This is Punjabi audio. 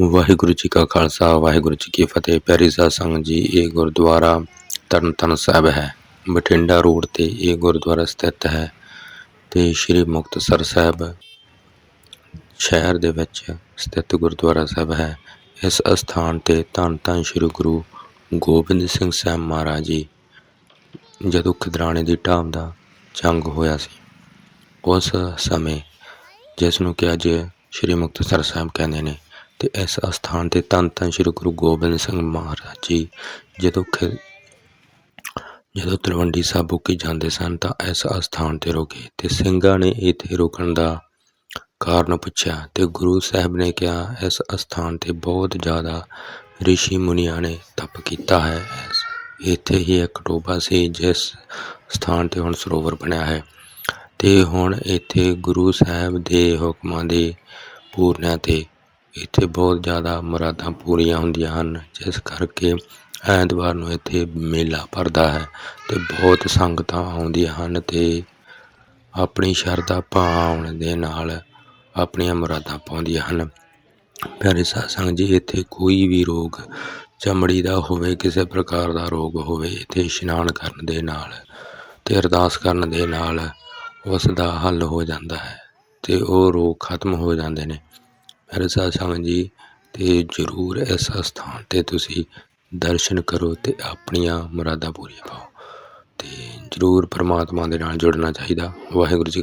ਵਾਹਿਗੁਰੂ ਜੀ ਕਾ ਖਾਲਸਾ, ਵਾਹਿਗੁਰੂ ਜੀ ਕੀ ਫਤਿਹ। ਪਿਆਰੀ ਸਾਧ ਸੰਗਤ ਜੀ, ਇਹ ਗੁਰਦੁਆਰਾ ਤਰਨਤਾਰਨ ਸਾਹਿਬ ਹੈ। ਬਠਿੰਡਾ ਰੋਡ ਤੇ ਇਹ ਗੁਰਦੁਆਰਾ ਸਥਿਤ ਹੈ ਤੇ ਸ੍ਰੀ ਮੁਕਤਸਰ ਸਾਹਿਬ ਸ਼ਹਿਰ ਦੇ ਵਿੱਚ ਸਥਿਤ ਗੁਰਦੁਆਰਾ ਸਾਹਿਬ ਹੈ। ਇਸ ਅਸਥਾਨ ਤੇ ਧੰਨ ਧੰਨ ਸ੍ਰੀ ਗੁਰੂ ਗੋਬਿੰਦ ਸਿੰਘ ਸਾਹਿਬ ਮਹਾਰਾਜ ਜੀ, ਜਦੋਂ ਖਿਦਰਾਣੇ ਦੀ ਢਾਬ ਦਾ ਜੰਗ ਹੋਇਆ ਸੀ, ਉਸ ਸਮੇਂ ਜਿਸ ਨੂੰ ਕਿ ਅੱਜ ਸ੍ਰੀ ਮੁਕਤਸਰ ਸਾਹਿਬ ਕਹਿੰਦੇ ਨੇ ਅਤੇ ਇਸ ਅਸਥਾਨ ਤੇ ਧੰਨ ਧੰਨ ਸ੍ਰੀ ਗੁਰੂ ਗੋਬਿੰਦ ਸਿੰਘ ਮਹਾਰਾਜ ਜੀ, ਜਦੋਂ ਖਿ ਜਦੋਂ ਤਲਵੰਡੀ ਸਾਬੋ ਕੀ ਜਾਂਦੇ ਸਨ ਤਾਂ ਇਸ ਅਸਥਾਨ ਤੇ ਰੁਕੇ ਅਤੇ ਸਿੰਘਾਂ ਨੇ ਇੱਥੇ ਰੁਕਣ ਦਾ ਕਾਰਨ ਪੁੱਛਿਆ ਤੇ ਗੁਰੂ ਸਾਹਿਬ ਨੇ ਕਿਹਾ, ਇਸ ਅਸਥਾਨ ਤੇ ਬਹੁਤ ਜ਼ਿਆਦਾ ਰਿਸ਼ੀ ਮੁਨੀਆਂ ਨੇ ਤਪ ਕੀਤਾ ਹੈ। ਇੱਥੇ ਹੀ ਇੱਕ ਟੋਬਾ ਸੀ ਜਿਸ ਸਥਾਨ ਤੇ ਹੁਣ ਸਰੋਵਰ ਬਣਿਆ ਹੈ ਤੇ ਹੁਣ ਇੱਥੇ ਗੁਰੂ ਸਾਹਿਬ ਦੇ ਹੁਕਮਾਂ ਦੇ ਪੂਰਨਿਆਂ ਤੇ ਇੱਥੇ ਬਹੁਤ ਜ਼ਿਆਦਾ ਮੁਰਾਦਾਂ ਪੂਰੀਆਂ ਹੁੰਦੀਆਂ ਹਨ, ਜਿਸ ਕਰਕੇ ਐਤਵਾਰ ਨੂੰ ਇੱਥੇ ਮੇਲਾ ਭਰਦਾ ਹੈ ਅਤੇ ਬਹੁਤ ਸੰਗਤਾਂ ਆਉਂਦੀਆਂ ਹਨ ਅਤੇ ਆਪਣੀ ਸ਼ਰਧਾ ਭਾਵਨ ਦੇ ਨਾਲ ਆਪਣੀਆਂ ਮੁਰਾਦਾਂ ਪਾਉਂਦੀਆਂ ਹਨ। ਪਿਆਰੇ ਸਾਧ ਜੀ, ਇੱਥੇ ਕੋਈ ਵੀ ਰੋਗ ਚਮੜੀ ਦਾ ਹੋਵੇ, ਕਿਸੇ ਪ੍ਰਕਾਰ ਦਾ ਰੋਗ ਹੋਵੇ, ਇੱਥੇ ਇਸ਼ਨਾਨ ਕਰਨ ਦੇ ਨਾਲ ਤੇ ਅਰਦਾਸ ਕਰਨ ਦੇ ਨਾਲ ਉਸ ਦਾ ਹੱਲ ਹੋ ਜਾਂਦਾ ਹੈ ਤੇ ਉਹ ਰੋਗ ਖਤਮ ਹੋ ਜਾਂਦੇ ਨੇ। ਮੇਰੇ ਸਾਧ ਜੀ ਅਤੇ ਜਰੂਰ ਇਸ ਅਸਥਾਨ ਤੇ ਤੁਸੀਂ ਦਰਸ਼ਨ ਕਰੋ ਅਤੇ ਆਪਣੀਆਂ ਮੁਰਾਦਾਂ ਪੂਰੀਆਂ ਪਾਓ ਅਤੇ ਜਰੂਰ ਪਰਮਾਤਮਾ ਦੇ ਨਾਲ ਜੁੜਨਾ ਚਾਹੀਦਾ। ਵਾਹਿਗੁਰੂ ਜੀ ਕਾ